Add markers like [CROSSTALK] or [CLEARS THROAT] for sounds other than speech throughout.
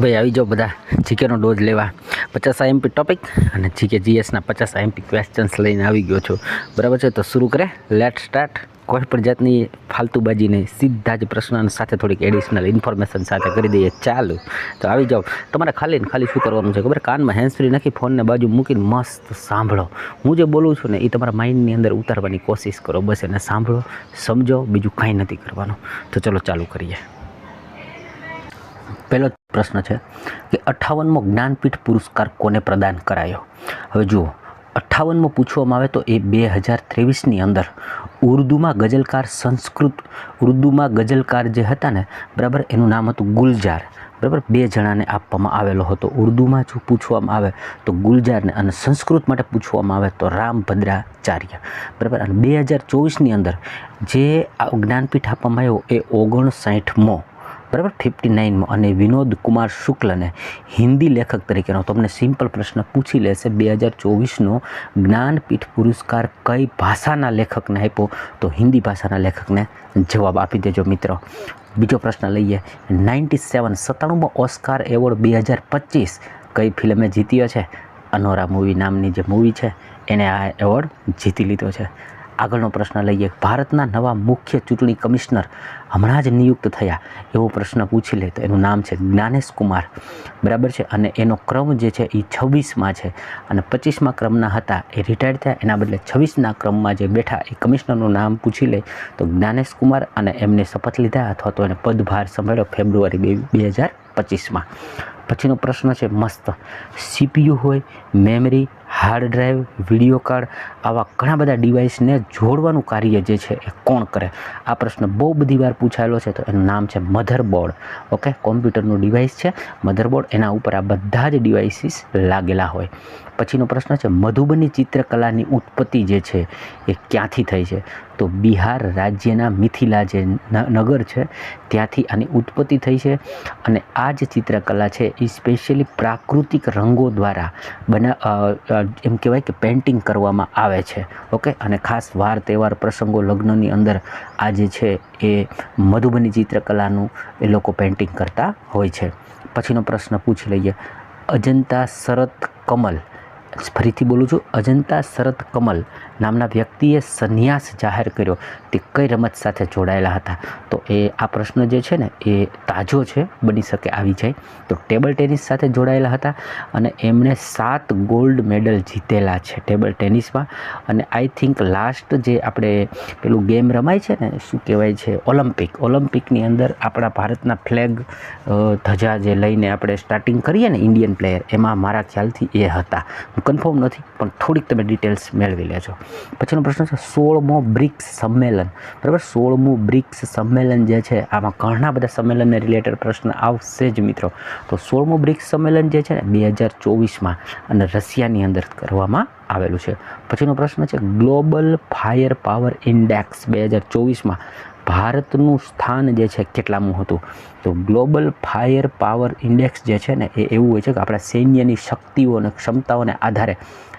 ભાઈ, આવી જાઓ બધા. જીકેનો ડોઝ લેવા. પચાસ આઈએમપી ટોપિક અને જીકે જીએસના પચાસ આઈએમપી ક્વેશ્ચન્સ લઈને આવી ગયો છું. બરાબર છે? તો શરૂ કરે. લેટ સ્ટાર્ટ કોઈ પણ જાતની ફાલતુબાજી નહીં સીધા જ પ્રશ્ન સાથે થોડીક એડિશનલ ઇન્ફોર્મેશન સાથે કરી દઈએ. ચાલુ. તો આવી જાઓ. તમારે ખાલી ખાલી શું કરવાનું છે ખબર? કાનમાં હેન્ડફ્રી નાખી ફોનને બાજુ મૂકીને મસ્ત સાંભળો. હું જે બોલું છું ને એ તમારા માઇન્ડની અંદર ઉતારવાની કોશિશ કરો. બસ એને સાંભળો, સમજો, બીજું કાંઈ નથી કરવાનું. તો ચલો ચાલુ કરીએ. પહેલો પ્રશ્ન છે કે અઠ્ઠાવનમો જ્ઞાનપીઠ પુરસ્કાર કોને પ્રદાન કરાયો? હવે જુઓ અઠ્ઠાવનમાં પૂછવામાં આવે તો એ બે હજાર ત્રેવીસની અંદર ઉર્દુમાં ગઝલકાર સંસ્કૃત, ઉર્દુમાં ગઝલકાર જે હતા ને, બરાબર એનું નામ હતું ગુલજાર, બરાબર? બે જણાને આપવામાં આવેલો હતો. ઉર્દુમાં જો પૂછવામાં આવે તો ગુલજારને અને સંસ્કૃત માટે પૂછવામાં આવે તો રામભદ્રાચાર્ય, બરાબર? અને બે હજાર ચોવીસની અંદર જે આ જ્ઞાનપીઠ આપવામાં આવ્યો એ ઓગણસાઠમો બરાબર? ફિફ્ટી નાઇનમાં અને વિનોદ કુમાર શુક્લને હિન્દી લેખક તરીકેનો તમને સિમ્પલ પ્રશ્ન પૂછી લેશે, બે હજાર ચોવીસનો જ્ઞાનપીઠ પુરસ્કાર કઈ ભાષાના લેખકને આપ્યો? તો હિન્દી ભાષાના લેખકને જવાબ આપી દેજો મિત્રો. બીજો પ્રશ્ન લઈએ. નાઇન્ટી સેવન સત્તાણુંમાં ઓસ્કાર એવોર્ડ બે હજાર પચીસ કઈ ફિલ્મે જીત્યો છે? અનોરા મૂવી નામની જે મૂવી છે, એને આ એવોર્ડ જીતી લીધો છે. આગળનો પ્રશ્ન લઈએ. ભારતના નવા મુખ્ય ચૂંટણી કમિશનર હમણાં જ નિયુક્ત થયા. એવો પ્રશ્ન પૂછી લે તો એનું નામ છે જ્ઞાનેશ કુમાર. બરાબર છે? અને એનો ક્રમ જે છે એ છવ્વીસમાં છે. અને પચીસમાં ક્રમના હતા. એ રિટાયર્ડ થયા. એના બદલે છવ્વીસના ક્રમમાં જે બેઠા એ કમિશનરનું નામ પૂછી લે તો જ્ઞાનેશ કુમાર અને એમને શપથ લીધા અથવા તો એને પદભાર સંભાળ્યો ફેબ્રુઆરી બે હજાર પચીસમાં. પછીનો પ્રશ્ન છે મસ્ત. સીપીયુ હોય memory hard drive video card આવા ઘણા બધા ડિવાઇસને જોડવાનું કાર્ય જે છે એ કોણ કરે? આ પ્રશ્ન બહુ બધી વાર પૂછાયેલો છે, તો એનું નામ છે મધરબોર્ડ ઓકે કોમ્પ્યુટરનું ડિવાઇસ છે મધરબોર્ડ એના ઉપર આ બધા જ ડિવાઇસીસ લાગેલા હોય. પછીનો પ્રશ્ન છે, મધુબની ચિત્રકલાની ઉત્પત્તિ જે છે એ ક્યાંથી થઈ છે? તો બિહાર રાજ્યના મિથિલા જે નગર છે, ત્યાંથી આની ઉત્પત્તિ થઈ છે અને આ જે ચિત્રકલા છે એ સ્પેશિયલી પ્રાકૃતિક રંગો દ્વારા બના એમ કહેવાય કે પેઇન્ટિંગ કરવામાં આવે છે. ઓકે? અને ખાસ વાર તહેવાર પ્રસંગો લગ્નની અંદર આ જે છે એ મધુબની ચિત્રકલાનું એ લોકો પેઇન્ટિંગ કરતા હોય છે. પછીનો પ્રશ્ન પૂછી લઈએ. અજંતા શરત કમલ ફરીથી બોલું છું, અજંતા શરત કમલ નામના વ્યક્તિએ સંન્યાસ જાહેર કર્યો. તે કઈ રમત સાથે જોડાયેલા હતા? તો એ આ પ્રશ્ન જે છે ને, એ તાજો છે, બની શકે આવી જાય. તો ટેબલ ટેનિસ સાથે જોડાયેલા હતા અને એમણે સાત ગોલ્ડ મેડલ જીતેલા છે ટેબલ ટેનિસમાં. અને આઈ થિંક લાસ્ટ જે આપણે પેલું ગેમ રમાય છે ને, શું કહેવાય છે ઓલિમ્પિક ઓલિમ્પિકની અંદર આપણા ભારતના ફ્લેગ ધજા જે લઈને આપણે સ્ટાર્ટિંગ કરીએ ને ઇન્ડિયન પ્લેયર એમાં મારા ખ્યાલથી એ હતા. કન્ફર્મ નથી, પણ થોડીક તમે ડિટેલ્સ મેળવી લેજો. પછીનો પ્રશ્ન છે, સોળમો બ્રિક્સ સંમેલન. બરાબર? સોળમું બ્રિક્સ સંમેલન જે છે, આમાં ઘણા બધા સંમેલનને રિલેટેડ પ્રશ્ન આવશે જ મિત્રો. તો સોળમું બ્રિક્સ સંમેલન જે છે ને, બે હજાર ચોવીસમાં અને રશિયાની અંદર કરવામાં આવેલું છે. પછીનો પ્રશ્ન છે, ગ્લોબલ ફાયર પાવર ઇન્ડેક્સ બે હજાર ચોવીસમાં ભારતનું સ્થાન જે છે કેટલામું હતું? તો ગ્લોબલ ફાયર પાવર ઇન્ડેક્સ જે છે ને, એ એવું હોય છે કે આપણા સૈન્યની શક્તિઓ અને ક્ષમતાઓને આધારે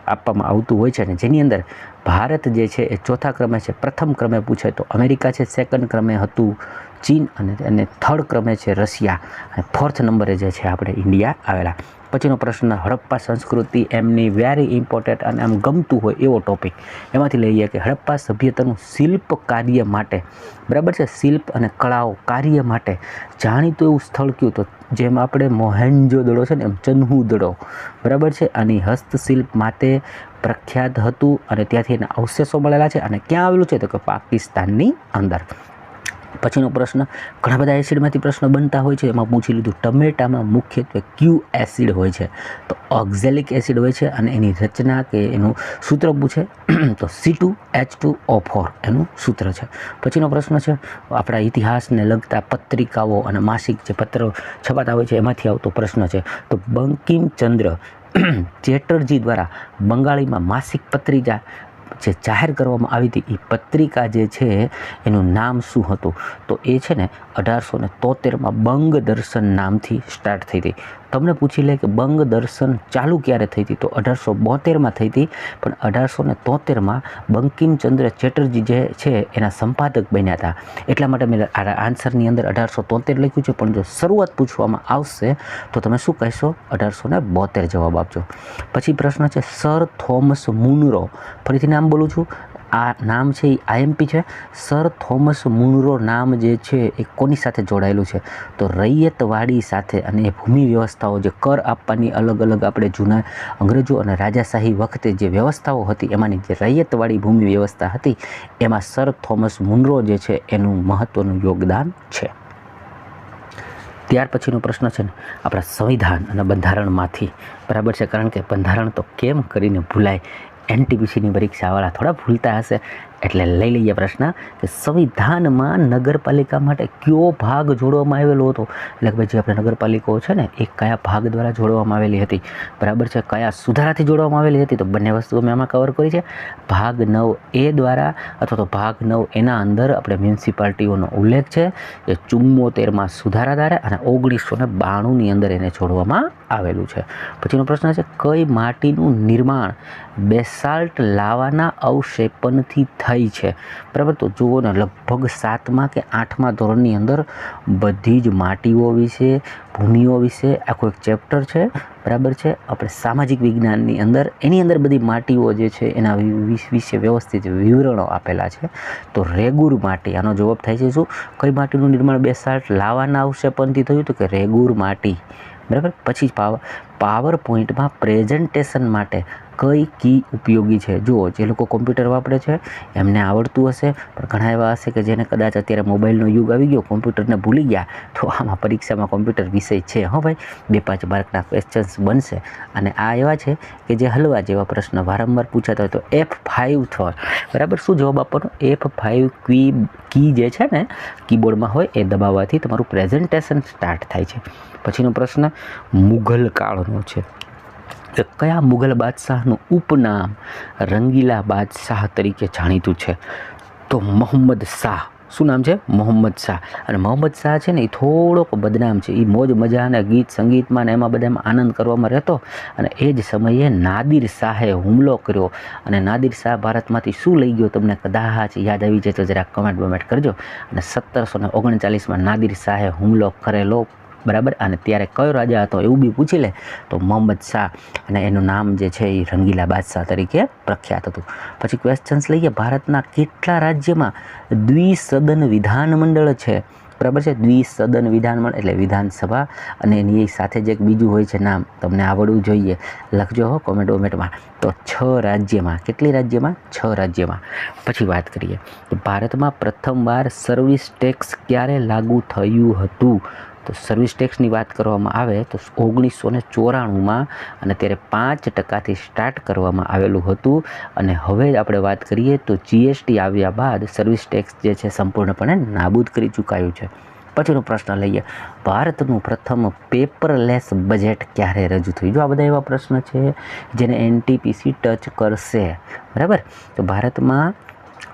આપવામાં આવતું હોય છે ને જેની અંદર ભારત જે છે એ ચોથા ક્રમે છે, પ્રથમ ક્રમે પૂછે તો અમેરિકા છે સેકન્ડ ક્રમે હતું ચીન અને અને થર્ડ ક્રમે છે રશિયા. અને ફોર્થ નંબરે જે છે, આપણે ઇન્ડિયા આવેલા. પછીનો પ્રશ્ન, હડપ્પા સંસ્કૃતિ એમની વેરી ઇમ્પોર્ટન્ટ અને આમ ગમતું હોય એવો ટોપિક એમાંથી લઈએ કે હડપ્પા સભ્યતાનું શિલ્પ કાર્ય માટે, બરાબર છે? શિલ્પ અને કળાઓ કાર્ય માટે જાણીતું એવું સ્થળ કયું? તો જેમ આપણે મોહેન્જો દડો છે ને, એમ ચન્હુ દડો, બરાબર છે? આની હસ્તશિલ્પ માટે પ્રખ્યાત હતું અને ત્યાંથી એના અવશેષો મળેલા છે. અને ક્યાં આવેલું છે? તો કે પાકિસ્તાનની અંદર. પછીનો પ્રશ્ન, ઘણા બધા એસિડમાંથી પ્રશ્ન બનતા હોય છે. એમાં પૂછી લીધું, ટમેટામાં મુખ્યત્વે ક્યુ એસિડ હોય છે? તો ઓક્ઝેલિક એસિડ હોય છે અને એની રચના કે એનું સૂત્ર પૂછે [CLEARS THROAT] તો C two H two O four એનું સૂત્ર છે. પછીનો પ્રશ્ન છે, આપણા ઇતિહાસને લગતા પત્રિકાઓ અને માસિક જે પત્રો છપાતા હોય છે, એમાંથી આવતો પ્રશ્ન છે. તો બંકિમચંદ્ર, [CLEARS THROAT] ચેટર્જી દ્વારા બંગાળીમાં માસિક પત્રિકા જે જાહેર કરવામાં આવી હતી એ પત્રિકા જે છે એનું નામ શું હતું? તો એ છે ને અઢારસો ને તોતેરમાં બંગ દર્શન નામથી સ્ટાર્ટ થઈ હતી. તમને પૂછી લે કે બંગ દર્શન ચાલુ ક્યારે થઈ હતી? તો અઢારસો બોતેરમાં થઈ હતી, પણ અઢારસો ને તોતેરમાં બંકિમચંદ્ર ચેટર્જી જે છે, એના સંપાદક બન્યા હતા. એટલા માટે મેં આન્સરની અંદર અઢારસો તોતેર લખ્યું છે, પણ જો શરૂઆત પૂછવામાં આવશે, તો તમે શું કહેશો? અઢારસો ને બોતેર જવાબ આપજો. પછી પ્રશ્ન છે, સર થોમસ મુનરો, ફરીથી નામ બોલું છું. આ નામ છે એ આઈએમપી છે. સર થોમસ મુનરો નામ જે છે એ કોની સાથે જોડાયેલું છે? તો રૈયતવાડી સાથે અને એ ભૂમિ વ્યવસ્થાઓ જે કર આપવાની અલગ અલગ આપણે જૂના અંગ્રેજો અને રાજાશાહી વખતે જે વ્યવસ્થાઓ હતી, એમાંની જે રૈયતવાડી ભૂમિ વ્યવસ્થા હતી, એમાં સર થોમસ મુનરો જે છે એનું મહત્ત્વનું યોગદાન છે. ત્યાર પછીનો પ્રશ્ન છે ને, આપણા સંવિધાન અને બંધારણમાંથી. બરાબર છે? કારણ કે બંધારણ તો કેમ કરીને ભૂલાય? એનટીપીસીની પરીક્ષાવાળા થોડા ભૂલતા હશે. એટલે લઈ લઈએ પ્રશ્ન કે સંવિધાનમાં નગરપાલિકા માટે કયો ભાગ જોડવામાં આવેલો હતો? એટલે કે ભાઈ જે આપણે નગરપાલિકાઓ છે ને, એ કયા ભાગ દ્વારા જોડવામાં આવેલી હતી? બરાબર છે? કયા સુધારાથી જોડવામાં આવેલી હતી? તો બંને વસ્તુઓ મેં આમાં કવર કરી છે. ભાગ નવ એ દ્વારા અથવા તો ભાગ નવ એના અંદર આપણે મ્યુનિસિપાલિટીઓનો ઉલ્લેખ છે એ ચુમ્મોતેરમાં સુધારા દ્વારા અને ઓગણીસો ને બાણુંની અંદર એને જોડવામાં આવેલું છે. પછીનો પ્રશ્ન છે, કઈ માટીનું નિર્માણ બેસાલ્ટ લાવાના અવક્ષેપણથી થઈ છે. બરાબર? તો જુઓ ને, લગભગ સાતમા કે આઠમા ધોરણની અંદર બધી જ માટીઓ વિશે, ભૂમિઓ વિશે આખું એક ચેપ્ટર છે. બરાબર છે? આપણે સામાજિક વિજ્ઞાનની અંદર, એની અંદર બધી માટીઓ જે છે, એના વિશે વ્યવસ્થિત વિવરણો આપેલા છે. તો રેગુર માટી, આનો જવાબ થાય છે શું? કઈ માટીનું નિર્માણ બેસાલ્ટ લાવાના અવક્ષેપણથી થયું તો કે રેગુર માટી. બરાબર? પછી પાવર પાવર પોઈન્ટમાં પ્રેઝન્ટેશન માટે કઈ કી ઉપયોગી છે? જુઓ, જે લોકો કોમ્પ્યુટર વાપરે છે, એમને આવડતું હશે, પણ ઘણા એવા હશે કે જેને કદાચ અત્યારે મોબાઈલનો યુગ આવી ગયો, કોમ્પ્યુટરને ભૂલી ગયા, તો આમાં પરીક્ષામાં કોમ્પ્યુટર વિષય છે, હો ભાઈ? બે પાંચ માર્કના ક્વેશ્ચન્સ બનશે. અને આ એવા છે કે જે હલવા જેવા પ્રશ્ન વારંવાર પૂછાતા હોય તો એફ ફાઇવ થર બરાબર? શું જવાબ આપવાનો? એફ ફાઇવ કી કી જે છે ને, કીબોર્ડમાં હોય, એ દબાવવાથી તમારું પ્રેઝન્ટેશન સ્ટાર્ટ થાય છે. પછીનો પ્રશ્ન, મુઘલ કાળનો છે. કે કયા મુઘલ બાદશાહનું ઉપનામ રંગીલા બાદશાહ તરીકે જાણીતું છે? તો મોહમ્મદ શાહ. શું નામ છે? મોહમ્મદ શાહ. અને મોહમ્મદ શાહ છે ને એ થોડોક બદનામ છે. એ મોજ મજા અને ગીત સંગીતમાં ને એમાં બધામાં આનંદ કરવામાં રહેતો. અને એ જ સમયે નાદિર શાહે હુમલો કર્યો. અને નાદિર શાહ ભારતમાંથી શું લઈ ગયો તમને કદાચ યાદ આવી જાય તો જરા કમેન્ટ બમેન્ટ કરજો. અને સત્તરસો ને ઓગણચાલીસમાં નાદિર શાહે હુમલો કરેલો બરાબર? અને ત્યારે કયો રાજા હતો એવું બી પૂછી લે. તો મોહમ્મદ શાહ અને એનું નામ જે છે એ રંગીલા બાદશાહ તરીકે પ્રખ્યાત હતું. પછી ક્વેશ્ચન્સ લઈએ. ભારતના કેટલા રાજ્યમાં દ્વિસદન વિધાનમંડળ છે? બરાબર છે? દ્વિસદન વિધાનમંડળ એટલે વિધાનસભા. અને એની સાથે જે એક બીજું હોય છે નામ. તમને આવડવું જોઈએ. લખજો હો કોમેન્ટ વોમેન્ટમાં તો છ રાજ્યમાં. કેટલી રાજ્યમાં? છ રાજ્યમાં. પછી વાત કરીએ. તો ભારતમાં પ્રથમવાર સર્વિસ ટેક્સ ક્યારે લાગુ થયું હતું? તો સર્વિસ ટેક્સની વાત કરવામાં આવે તો ઓગણીસો ને ચોરાણુંમાં અને ત્યારે પાંચ ટકાથી સ્ટાર્ટ કરવામાં આવેલું હતું. અને હવે આપણે વાત કરીએ તો જીએસટી આવ્યા બાદ સર્વિસ ટેક્સ જે છે સંપૂર્ણપણે નાબૂદ કરી ચૂકાયું છે. પછીનો પ્રશ્ન લઈએ. ભારતનું પ્રથમ પેપરલેસ બજેટ ક્યારે રજૂ થયું? જો આ બધા એવા પ્રશ્ન છે જેને એનટીપીસી ટચ કરશે. બરાબર? તો ભારતમાં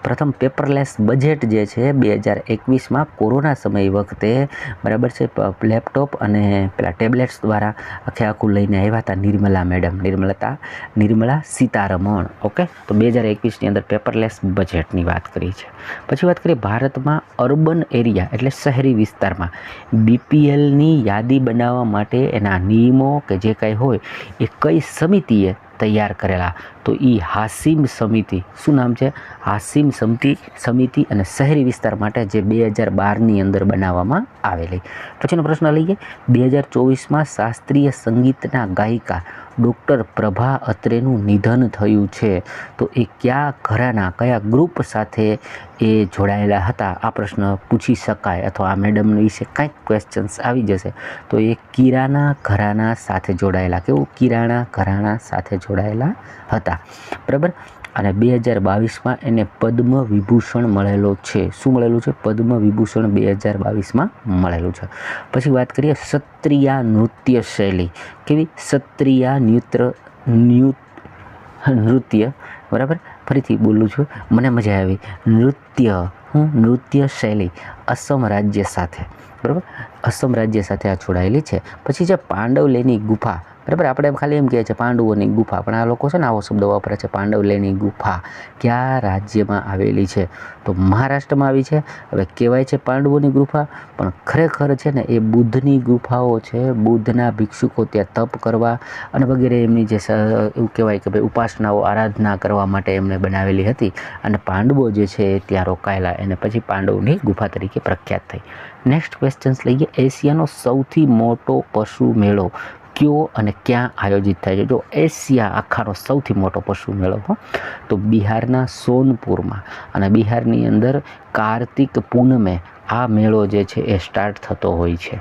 પ્રથમ પેપરલેસ બજેટ જે છે, બે હજાર એકવીસમાં કોરોના સમય વખતે, બરાબર છે લેપટોપ અને પેલા ટેબ્લેટ્સ દ્વારા આખે આખું લઈને આવ્યા હતા નિર્મલા મેડમ નિર્મલતા, નિર્મલા સીતારમણ, ઓકે? તો બે હજાર એકવીસની અંદર પેપરલેસ બજેટની વાત કરી છે. પછી વાત કરીએ ભારતમાં અર્બન એરિયા, એટલે શહેરી વિસ્તારમાં. બીપીએલની યાદી બનાવવા માટે એના નિયમો કે જે કાંઈ હોય, એ કઈ સમિતિએ તૈયાર કરેલા? તો એ હાસિમ સમિતિ. શું નામ છે? હાસિમ સમિતિ સમિતિ અને શહેરી વિસ્તાર માટે જે બે હજાર બારની અંદર બનાવવામાં આવેલી. પછીનો પ્રશ્ન લઈએ. બે હજાર ચોવીસમાં શાસ્ત્રીય સંગીતના ગાયિકા ડૉક્ટર પ્રભા અત્રેનું નિધન થયું છે. તો એ કયા ઘરાના, કયા ગ્રુપ સાથે એ જોડાયેલા હતા? આ પ્રશ્ન પૂછી શકાય અથવા આ મેડમ વિશે કાંઈક ક્વેશ્ચન્સ આવી જશે. તો એ કિરાના ઘરાના સાથે જોડાયેલા, કેવું? કિરાણા ઘરાણા સાથે જોડાયેલા હતા. બરાબર? અને બે હજાર બાવીસમાં એને પદ્મ વિભૂષણ મળેલો છે. શું મળેલું છે? પદ્મ વિભૂષણ બે હજાર બાવીસમાં મળેલું છે. પછી વાત કરીએ ક્ષત્રિયા નૃત્ય શૈલી. કેવી? ક્ષત્રિયા નૃત્ય નૃત્ય. બરાબર? ફરીથી બોલું છું. મને મજા આવી. નૃત્ય. હું નૃત્ય શૈલી. અસમ રાજ્ય સાથે. બરાબર? અસમ રાજ્ય સાથે આ જોડાયેલી છે. પછી છે પાંડવલેની ગુફા. બરાબર? આપણે ખાલી એમ કહે છે પાંડવોની ગુફા. પણ આ લોકો છે ને આવો શબ્દ વાપરે છે, પાંડવલેની ગુફા. કયા રાજ્યમાં આવેલી છે? તો મહારાષ્ટ્રમાં આવી છે. હવે કહેવાય છે પાંડવોની ગુફા, પણ ખરેખર છે ને એ બુદ્ધની ગુફાઓ છે. બુદ્ધના ભિક્ષુકો ત્યાં તપ કરવા અને વગેરે એમની જે એવું કહેવાય કે ભાઈ ઉપાસનાઓ, આરાધના કરવા માટે એમણે બનાવેલી હતી. અને પાંડવો જે છે ત્યાં રોકાયેલા. એને પછી પાંડવની ગુફા તરીકે પ્રખ્યાત થઈ. નેક્સ્ટ ક્વેશ્ચન્સ લઈએ. એશિયાનો સૌથી મોટો પશુ મેળો. કયો અને ક્યાં આયોજિત થાય છે? જો એશિયા આખાનો સૌથી મોટો પશુ મેળો હો, તો બિહારના સોનપુરમાં અને બિહારની અંદર કાર્તિક પૂનમે આ મેળો જે છે એ સ્ટાર્ટ થતો હોય છે.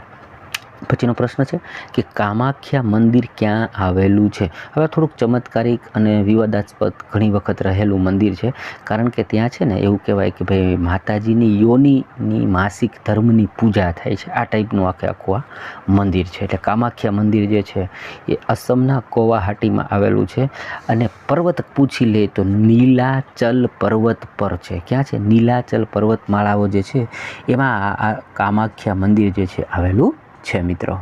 પછીનો પ્રશ્ન છે કે કામાખ્યા મંદિર ક્યાં આવેલું છે? હવે થોડુંક ચમત્કારિક અને વિવાદાસ્પદ ઘણી વખત રહેલું મંદિર છે. કારણ કે ત્યાં છે ને એવું કહેવાય કે ભાઈ માતાજીની યોનિની માસિક ધર્મની પૂજા થાય છે. આ ટાઈપનું આખે આખું આ મંદિર છે. એટલે કામાખ્યા મંદિર જે છે એ અસમના કોવાહાટીમાં આવેલું છે અને પર્વત પૂછી લે તો નીલાચલ પર્વત પર છે. ક્યાં છે? નીલાચલ પર્વતમાળાઓ જે છે એમાં આ આ કામાખ્યા મંદિર જે છે આવેલું છે, મિત્રો.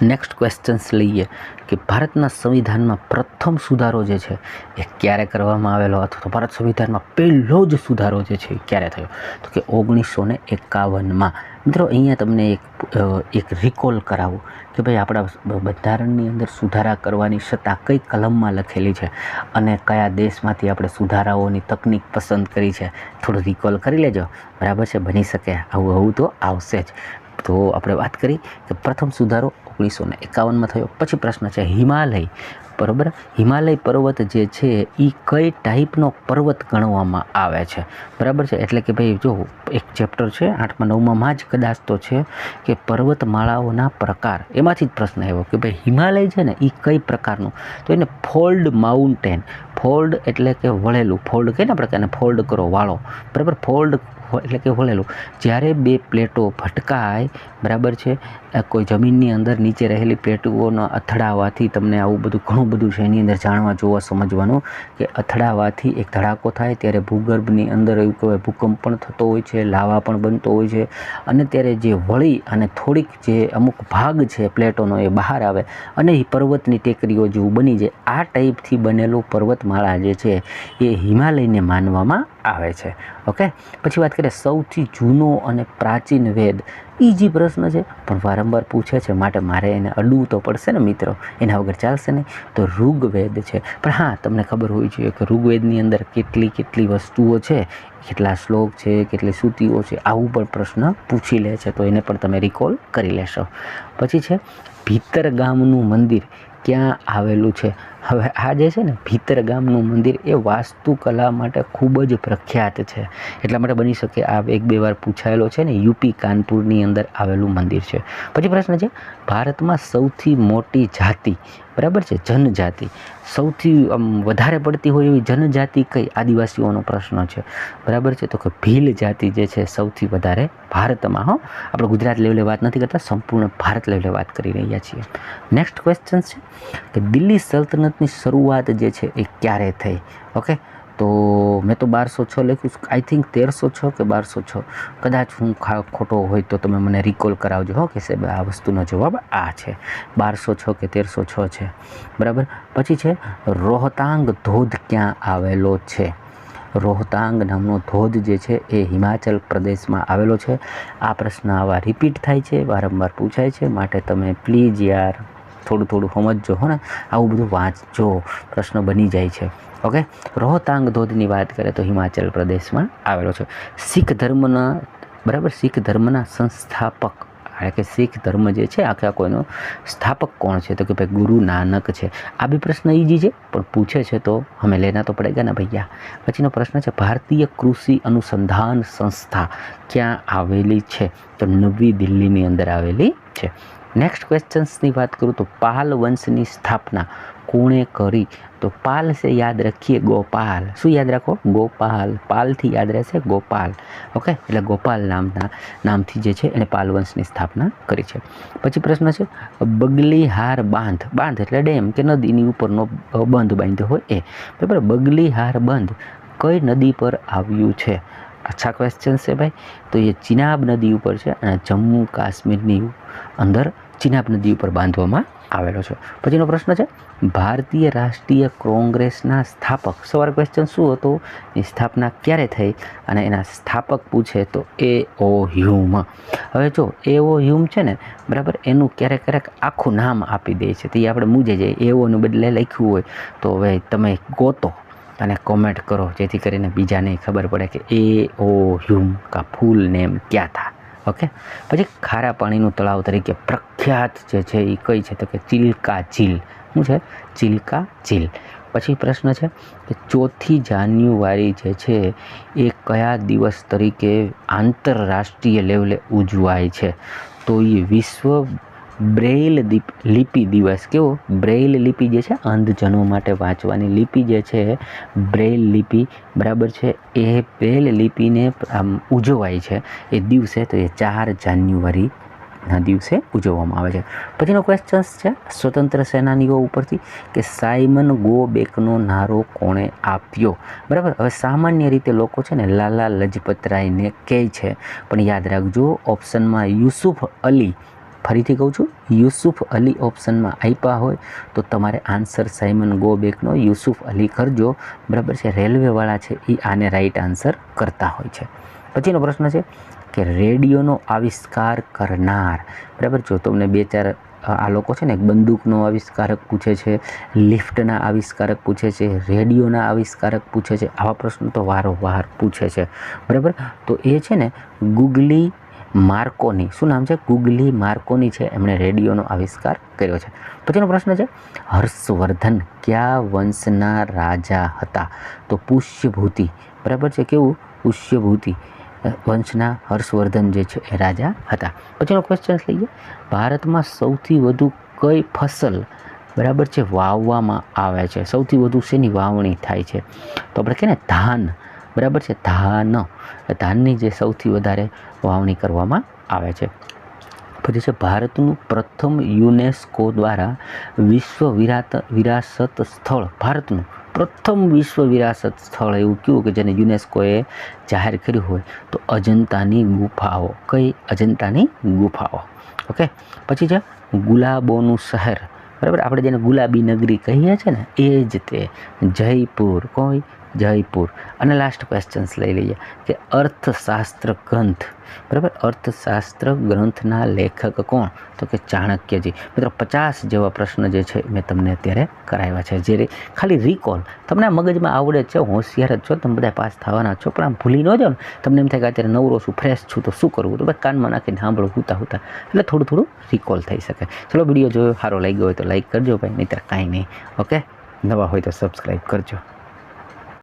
નેક્સ્ટ ક્વેશ્ચન્સ લઈએ કે ભારતના સંવિધાનમાં પ્રથમ સુધારો જે છે, એ ક્યારે કરવામાં આવેલો અથવા તો ભારત સંવિધાનમાં પહેલો જ સુધારો જે છે, એ ક્યારે થયો? તો કે ઓગણીસો ને એકાવનમાં. મિત્રો, અહીંયા તમને એક એક રિકોલ કરાવું કે ભાઈ આપણા બંધારણની અંદર સુધારા કરવાની સત્તા કઈ કલમમાં લખેલી છે અને કયા દેશમાંથી આપણે સુધારાઓની તકનિક પસંદ કરી છે? થોડું રિકોલ કરી લેજો. બરાબર છે? બની શકે. આવું આવું તો આવશે જ. તો આપણે વાત કરી કે પ્રથમ સુધારો ઓગણીસો ને એકાવનમાં થયો. પછી પ્રશ્ન છે હિમાલય. બરાબર? હિમાલય પર્વત જે છે એ કઈ ટાઈપનો પર્વત ગણવામાં આવે છે? બરાબર છે? એટલે કે ભાઈ જો એક ચેપ્ટર છે, આઠમા, નવમાં જ કદાચ તો છે કે પર્વતમાળાઓના પ્રકાર. એમાંથી જ પ્રશ્ન આવ્યો કે ભાઈ હિમાલય છે ને એ કઈ પ્રકારનું? તો એને ફોલ્ડ માઉન્ટેન. ફોલ્ડ એટલે કે વળેલું. ફોલ્ડ કહીને આપણે કે ફોલ્ડ કરો વાળો. બરાબર? ફોલ્ડ એટલે કે વળેલું જ્યારે બે પ્લેટો ભટકાય, બરાબર છે કોઈ જમીનની અંદર નીચે રહેલી પ્લેટોનો અથડાવાથી તમને આવું બધું, ઘણું બધું છે, એની અંદર જાણવા, જોવા, સમજવાનું કે અથડાવાથી એક ધડાકો થાય ત્યારે ભૂગર્ભની અંદર એવું કહેવાય, ભૂકંપ પણ થતો હોય છે, લાવા પણ બનતો હોય છે અને ત્યારે જે વળી અને થોડીક જે અમુક ભાગ છે પ્લેટોનો એ બહાર આવે અને એ પર્વતની ટેકરીઓ જેવું બની જાય. આ ટાઈપથી બનેલું પર્વતમાળા જે છે એ હિમાલયને માનવામાં આવે છે. ઓકે પછી વાત કરીએ સૌથી જૂનો અને પ્રાચીન વેદ. ઈજી પ્રશ્ન છે, પણ વારંવાર પૂછે છે, માટે મારે એને અડવું તો પડશે ને મિત્રો? એના વગર ચાલશે નહીં. તો ઋગ્વેદ છે. પણ હા, તમને ખબર હોવી જોઈએ કે ઋગ્વેદની અંદર કેટલી કેટલી વસ્તુઓ છે, કેટલા શ્લોક છે, કેટલી શ્રુતિઓ છે, આવું પણ પ્રશ્ન પૂછી લે છે. તો એને પણ તમે રિકોલ કરી લેશો. પછી છે ભીતર ગામનું મંદિર ક્યાં આવેલું છે? હવે આ જે છે ને ભીતર ગામનું મંદિર એ વાસ્તુકલા માટે ખૂબ જ પ્રખ્યાત છે. એટલા માટે બની શકે આ એક બે વાર પૂછાયેલો છે ને યુપી કાનપુરની અંદર આવેલું મંદિર છે. પછી પ્રશ્ન છે, ભારતમાં સૌથી મોટી જાતિ બરાબર છે? જનજાતિ. સૌથી, આમ, વધારે પડતી હોય એવી જનજાતિ કઈ આદિવાસીઓનો પ્રશ્ન છે? બરાબર છે? તો કે ભીલ જાતિ જે છે સૌથી વધારે ભારતમાં, હો. આપણે ગુજરાત લેવલે વાત નથી કરતા, સંપૂર્ણ ભારત લેવલે વાત કરી રહ્યા છીએ. નેક્સ્ટ ક્વેશ્ચન છે કે દિલ્હી સલ્તનતની શરૂઆત જે છે એ ક્યારે થઈ? ઓકે તો મેં તો બારસો છ લખ્યું. આઈ થિંક તેરસો છ કે બારસો છ? કદાચ હું ખોટો હોય તો તમે મને રિકોલ કરાવજો, હો, કે સાહેબ, આ વસ્તુનો જવાબ આ છે. બારસો છ કે તેરસો છ છે. બરાબર? પછી છે, રોહતાંગ ધોધ ક્યાં આવેલો છે? રોહતાંગ નામનો ધોધ જે છે એ હિમાચલ પ્રદેશમાં આવેલો છે. આ પ્રશ્ન આવા રિપીટ થાય છે, વારંવાર પૂછાય છે. માટે તમે પ્લીઝ યાર થોડું થોડું સમજજો, હો ને? આવું બધું વાંચજો, પ્રશ્ન બની જાય છે. ઓકે રોહતાંગ ધોધની વાત કરીએ તો હિમાચલ પ્રદેશમાં આવેલો છે. શીખ ધર્મના, બરાબર? શીખ ધર્મના સંસ્થાપક. એટલે કે શીખ ધર્મ જે છે, આખે કોઈનો સ્થાપક કોણ છે? તો કે ભાઈ ગુરુ નાનક છે. આ બી પ્રશ્ન ઈજી છે, પણ પૂછે છે તો અમે લેના તો પડેગા ને ભૈયા પછીનો પ્રશ્ન છે, ભારતીય કૃષિ અનુસંધાન સંસ્થા ક્યાં આવેલી છે? તો નવી દિલ્હીની અંદર આવેલી છે. નેક્સ્ટ ક્વેશ્ચન્સની વાત કરું તો પાલ વંશની સ્થાપના કોણે કરી? તો પાલ છે, યાદ રાખીએ, ગોપાલ. શું યાદ રાખો? ગોપાલ. પાલથી યાદ રહેશે ગોપાલ. ઓકે એટલે ગોપાલ નામના, નામથી જે છે, એને પાલ વંશની સ્થાપના કરી છે. પછી પ્રશ્ન છે, બગલીહાર બાંધ. બાંધ એટલે ડેમ કે નદીની ઉપરનો બંધ બાંધ્યો હોય એ. બરાબર બગલીહાર બંધ કઈ નદી પર આવ્યું છે? અચ્છા ક્વેશ્ચન છે ભાઈ. તો એ ચિનાબ નદી ઉપર છે અને જમ્મુ કાશ્મીરની અંદર ચિનાબ નદી ઉપર બાંધવામાં આવેલો છે. પછીનો પ્રશ્ન છે, ભારતીય રાષ્ટ્રીય કોંગ્રેસના સ્થાપક સવારે ક્વેશ્ચન શું હતો? એની સ્થાપના ક્યારે થઈ અને એના સ્થાપક પૂછે તો એ ઓ હ્યુમ. હવે જો એ ઓ હ્યુમ છે ને, બરાબર, એનું ક્યારેક ક્યારેક આખું નામ આપી દે છે. તે આપણે મૂજે જાય એઓનું બદલે લખ્યું હોય તો હવે તમે ગોતો. અને કોમેન્ટ કરો, જેથી કરીને બીજાને ખબર પડે કે એ ઓ હ્યુમ કા ફૂલ નેમ ક્યાં થા. ઓકે પછી ખારા પાણીનું તળાવ તરીકે પ્રખ્યાત જે છે એ કઈ છે તો કે ચિલ્કા ઝીલ શું છે? ચિલ્કા ઝીલ પછી પ્રશ્ન છે કે ચોથી જાન્યુઆરી જે છે એ કયા દિવસ તરીકે આંતરરાષ્ટ્રીય લેવલે ઉજવાય છે? તો એ વિશ્વ બ્રેઇલ દીપ, લિપિ દિવસ. કેવો? બ્રેઇલ લિપિ જે છે, અંધજનો માટે વાંચવાની લિપિ જે છે, બ્રેઇલ લિપિ, બરાબર છે? એ બ્રેઇલ લિપિને, આમ, ઉજવાય છે. એ દિવસે તો એ ચાર જાન્યુઆરી ના દિવસે ઉજવવામાં આવે છે. પછીનો ક્વેશ્ચન્સ છે, સ્વતંત્ર સેનાનીઓ ઉપરથી કે સાયમન ગો બેકનો નારો કોણે આપ્યો? બરાબર? હવે સામાન્ય રીતે લોકો છે ને લાલા લજપતરાયને કહે છે. પણ યાદ રાખજો ઓપ્શનમાં યુસુફ અલી ફરીથી કહું છું, યુસુફ અલી ઓપ્શનમાં આપ્યા હોય તો તમારે આન્સર સાયમન ગો બેકનો યુસુફ અલી કરજો. બરાબર છે, રેલવેવાળા છે એ આને રાઈટ આન્સર કરતા હોય છે. પછીનો પ્રશ્ન છે કે રેડિયોનો આવિષ્કાર કરનાર, બરાબર જો તમને બે ચાર આ લોકો છે ને બંદૂકનો આવિષ્કારક પૂછે છે, લિફ્ટના આવિષ્કારક પૂછે છે, રેડિયોના આવિષ્કારક પૂછે છે, આવા પ્રશ્નો તો વારંવાર પૂછે છે. બરાબર? તો એ છે ને ગુગલી માર્કોની, શું નામ છે? ગુગલી માર્કોની છે, એમણે રેડિયોનો આવિષ્કાર કર્યો છે. પછીનો પ્રશ્ન છે, હર્ષવર્ધન કયા વંશના રાજા હતા? તો પુષ્યભૂતિ, બરાબર છે કેવું? પુષ્યભૂતિ વંશના હર્ષવર્ધન જે છે એ રાજા હતા. પછીનો ક્વેશ્ચન લઈએ, ભારતમાં સૌથી વધુ કઈ ફસલ, બરાબર છે, વાવવામાં આવે છે? સૌથી વધુ શેની વાવણી થાય છે? તો આપણે કહે ને, ધાન. બરાબર છે? ધાન. ધાનની જે સૌથી વધારે વાવણી કરવામાં આવે છે. પછી છે ભારતનું પ્રથમ યુનેસ્કો દ્વારા વિશ્વ વિરાત વિરાસત સ્થળ. ભારતનું પ્રથમ વિશ્વ વિરાસત સ્થળ એવું કયું કે જેને યુનેસ્કોએ જાહેર કર્યું હોય તો અજંતાની ગુફાઓ. કઈ? અજંતાની ગુફાઓ. ઓકે? પછી છે ગુલાબોનું શહેર. બરાબર? આપણે જેને ગુલાબી નગરી કહીએ છીએ ને, એ જ તે. જયપુર. કોઈ જયપુર. અને લાસ્ટ ક્વેશ્ચન્સ લઈ લઈએ કે અર્થશાસ્ત્ર ગ્રંથ. બરાબર? અર્થશાસ્ત્ર ગ્રંથના લેખક કોણ? તો કે ચાણક્યજી. મિત્રો, પચાસ જેવા પ્રશ્ન જે છે મેં તમને અત્યારે કરાવ્યા છે. જે ખાલી રિકોલ તમને મગજમાં આવડે છે, હોશિયાર જ છો, તમે બધા પાસ થવાના છો, પણ આમ ભૂલી ન જાઓ ને. તમને એમ થાય કે અત્યારે નવરો છું ફ્રેશ છું, તો શું કરવું તો બસ કાનમાં નાખીને સાંભળો હુતા હુતા. એટલે થોડું થોડું રિકોલ થઈ શકે. ચલો વીડિયો જોયો સારો લાગ્યો હોય તો લાઈક કરજો ભાઈ, નહીંતર કાંઈ નહીં. ઓકે નવા હોય તો સબસ્ક્રાઈબ કરજો.